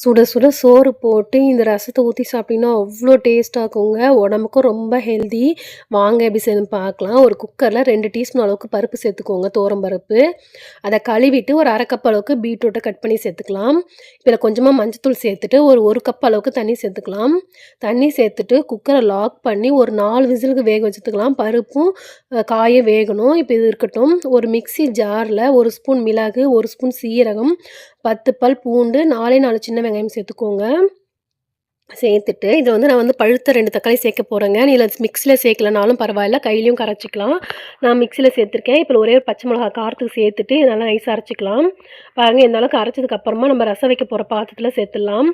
சுட சுட சோறு போட்டு இந்த ரசத்தை ஊற்றி சாப்பிட்டீங்கன்னா, அவ்வளோ டேஸ்ட்டாக இருக்குங்க. உடம்புக்கும் ரொம்ப ஹெல்தி. வாங்க எப்படி செய்யணும்னு பார்க்கலாம். ஒரு குக்கரில் ரெண்டு டீஸ்பூன் அளவுக்கு பருப்பு சேர்த்துக்கோங்க, துவரம் பருப்பு. அதை கழுவிட்டு ஒரு 1/2 கப் அளவுக்கு பீட்ரூட்டை கட் பண்ணி சேர்த்துக்கலாம். இதில் கொஞ்சமாக மஞ்சத்தூள் சேர்த்துட்டு, ஒரு ஒரு கப் அளவுக்கு தண்ணி சேர்த்துக்கலாம். தண்ணி சேர்த்துட்டு குக்கரை லாக் பண்ணி ஒரு நாலு விசிலுக்கு வேக வச்சுக்கலாம் பருப்பும், காயும் வேகணும். இப்போ இது இருக்கட்டும். ஒரு மிக்ஸி ஜாரில் ஒரு ஸ்பூன் மிளகு, ஒரு ஸ்பூன் சீரகம், 10 பல் பூண்டு, 4ஏ 4 சின்ன வெங்காயம் சேர்த்துக்கோங்க. சேர்த்துட்டு இதை வந்து நான் வந்து பழுத்த ரெண்டு தக்காளி சேர்க்க போகிறேங்க நீ மிக்சியில் சேர்க்கலனாலும் பரவாயில்ல. கையிலையும் கரைச்சிக்கலாம். நான் மிக்சியில் சேர்த்துருக்கேன். இப்போ ஒரே ஒரு பச்சை மிளகா காரத்துக்கு சேர்த்துட்டு, நல்லா நைஸாக அரைச்சிக்கலாம் பாருங்க இந்த அளவுக்கு அரைச்சதுக்கு அப்புறமா நம்ம ரசம் வைக்க போகிற பாத்திரத்தில் சேர்த்துடலாம்.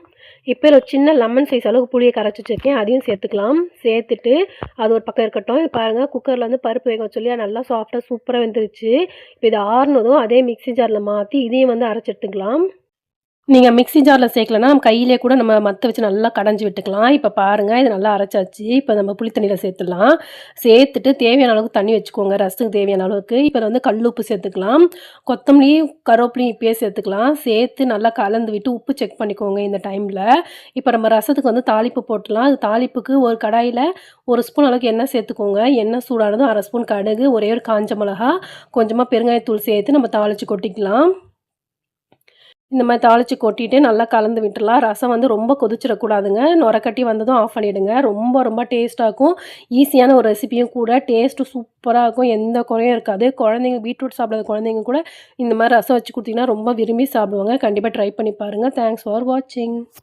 இப்போ ஒரு சின்ன லெமன் சைஸ் அளவுக்கு புளியை கரைச்சி வச்சிருக்கேன். அதையும் சேர்த்துக்கலாம். சேர்த்துட்டு அது ஒரு பக்கம் இருக்கட்டும். இது குக்கரில் வந்து பருப்பு வேக சொல்லி நல்லா சாஃப்டாக சூப்பராக வெந்துருச்சு. இப்போ இது ஆறுனதும் அதே மிக்ஸி ஜாரில் மாற்றி இதையும் வந்து அரைச்சு நீங்கள் மிக்சி மிக்ஸி ஜார்ல சேர்க்கலன்னா, நம்ம கையிலேயே கூட நம்ம மற்ற வச்சு நல்லா கடைஞ்சி விட்டுக்கலாம். இப்போ பாருங்கள் இது நல்லா அரைச்சாச்சு. இப்போ நம்ம புளி தண்ணியில் சேர்த்துடலாம். சேர்த்துட்டு தேவையான அளவுக்கு தண்ணி வச்சுக்கோங்க. ரசத்துக்கு தேவையான அளவுக்கு. இப்போ வந்து கல் உப்பு சேர்த்துக்கலாம். கொத்தமல்லி, கருவேப்பிலையும் இப்பயே சேர்த்துக்கலாம். சேர்த்து நல்லா கலந்து விட்டு உப்பு செக் பண்ணிக்கோங்க இந்த டைமில் இப்போ நம்ம ரசத்துக்கு வந்து தாளிப்பு போட்டுடலாம். அது தாளிப்புக்கு ஒரு கடாயில் ஒரு ஸ்பூன் அளவுக்கு எண்ணெய் சேர்த்துக்கோங்க. எண்ணெய் சூடானதும் அரை ஸ்பூன் கடுகு, ஒரே ஒரு காஞ்ச மிளகா, கொஞ்சமாக பெருங்காயத்தூள் சேர்த்து நம்ம தாளித்து கொட்டிக்கலாம். இந்த மாதிரி தாளித்து கொட்டிட்டு நல்லா கலந்து விட்டுடலாம் ரசம் வந்து ரொம்ப கொதிச்சிடக்கூடாதுங்க. நுரக்கட்டி வந்ததும் ஆஃப் பண்ணிவிடுங்க ரொம்ப ரொம்ப டேஸ்ட்டாகும் இருக்கும். ஈஸியான ஒரு ரெசிபியும் கூட. டேஸ்ட்டு சூப்பராக இருக்கும். எந்த குறையும் இருக்காது. குழந்தைங்க பீட்ரூட் சாப்பிடாத குழந்தைங்க கூட இந்த மாதிரி ரசம் வச்சு கொடுத்தீங்கன்னா ரொம்ப விரும்பி சாப்பிடுவாங்க. கண்டிப்பாக ட்ரை பண்ணி பாருங்கள் தேங்க்ஸ் ஃபார் வாட்சிங்.